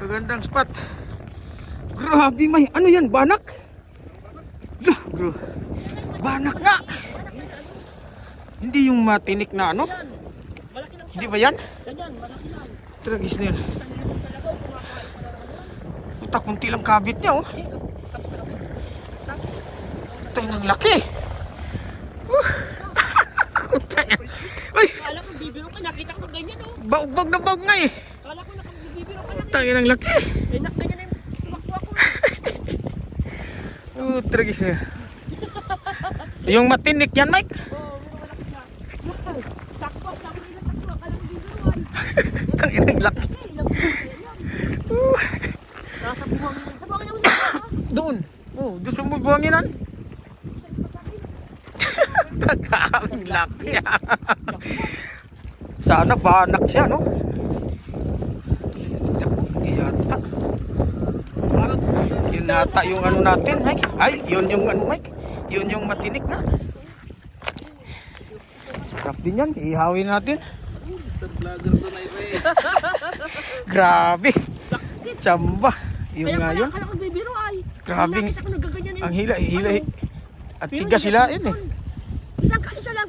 magandang spot. Grabe may ano yan, banak? Bro. Banak nga. Hindi yung matinik na ano? Hindi ba yan? Tragis na yan. Puta, kunti lang kabit niya oh. Tayo ng laki. Yan. Uy, Kala ko bibiro ka, nakita ko ganyan oh. baog-bag na baog nga eh. Kala ko nakabibiro ka lang. Tayo ng laki. Eh, nak, ganyan na yung tumakbo ako. Oh, tragis. Yung matinik yan, Mike. Oo, na. Takbo, takbo nila takbo. Ko bibiro ay. Tayo ng laki. Yan. Nasa buhangin. Sa buhangin yan. Doon. Oh, doon sa mga buhanginan. Ang laki ah. Sana banak siya, no? Yun nata yung ano natin, Mike. Ay, yun yung ano, Mike. Yun yung matinik na. Sarap din yan. Ihawin natin. Grabe. Chamba. Yung Kaya nga yun. akala ko bibiro ay. Yung- Ang hila, hila. Ano? At tiga sila yun eh. Isang isa lang.